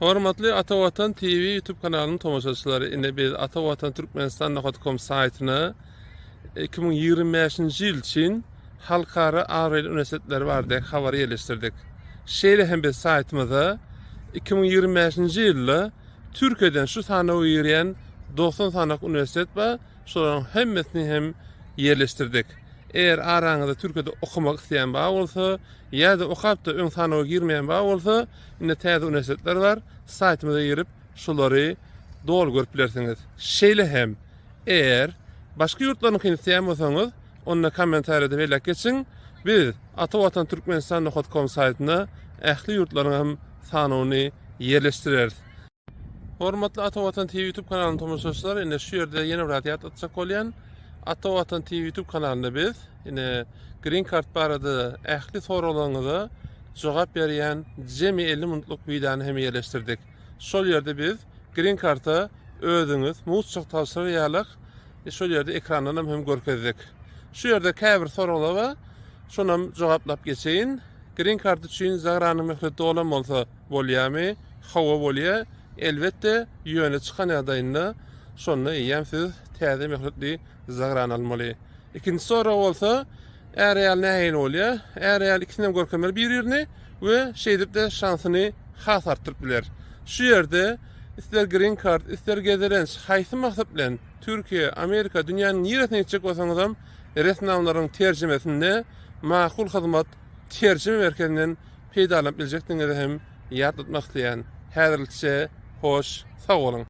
Hormatly Ata Watan TV YouTube kanalynyň tomoşaçylary, indi biz Ata Watan Türkmenistan.com saýtyny 2025-nji ýyl üçin halkara Avril Üniversitetleri bardy habar ýerleşdirdik. Şeýle hem biz saýtymyzda 2025-nji ýylda Türkiýeden şu sanawy ýerýän 90 sanak üniversitet we şolaryň hemmesini hem ýerleşdirdik. Eğer araňyzda Türkiýede okumak isteýän ba bolsa, ýa-da okapda öň sanawy girmeýän ba bolsa, indi täze üniversitetler bar. Saýtymyza girip şolary dol görüp bilersiňiz. Şeýle hem eğer başga ýurtlaryň isteýän bolsaňyz, onda kommentarda belek geçiň. Biz Atawatan Türkmenistan.com saýtyna ähli ýurtlaryň hem sanawyny ýerleşdireriz. Hormatly Atawatan TV YouTube kanalynyň tomoshaçylary, indi şu ýerde ýene bir radyat atsak bolýan. Atawatan TV YouTube kanalynda biz ine Green Card barada ähli soraglaryňyza jogap berýän jemi 50 minutluk videony hem ýerleşdirdik. Şol ýerde biz Green Card'a özüňiz muçak tapşyryk ýalyk e, şol ýerde ekrandan hem görkezdik. Şu ýerde käbir soraglar we şonam jogaplap geçeýin. Green Card üçin zagrany möhlet dolan bolsa bolýarmy? Hawa bolýar. Elbetde ýöne çykan ýagdaýynda şonu ýem siz täze möhletli zagran almaly. İkinci soru bolsa Eğer real nähin bolýar? Eğer real ikisinden görkemler bir ýerine we şeýdip de şansyny has artdyryp biler. Şu ýerde ister green card, ister gezeren haýsy maksat bilen Türkiýe, Amerika, dünýäniň ýeresine ýetjek bolsaňyz hem resnamlaryň terjimesinde makul hyzmat terjime merkezinden peýdalap biljekdiňizi hem ýat tutmak isteýän. Häzirlikçe hoş, sag bolun.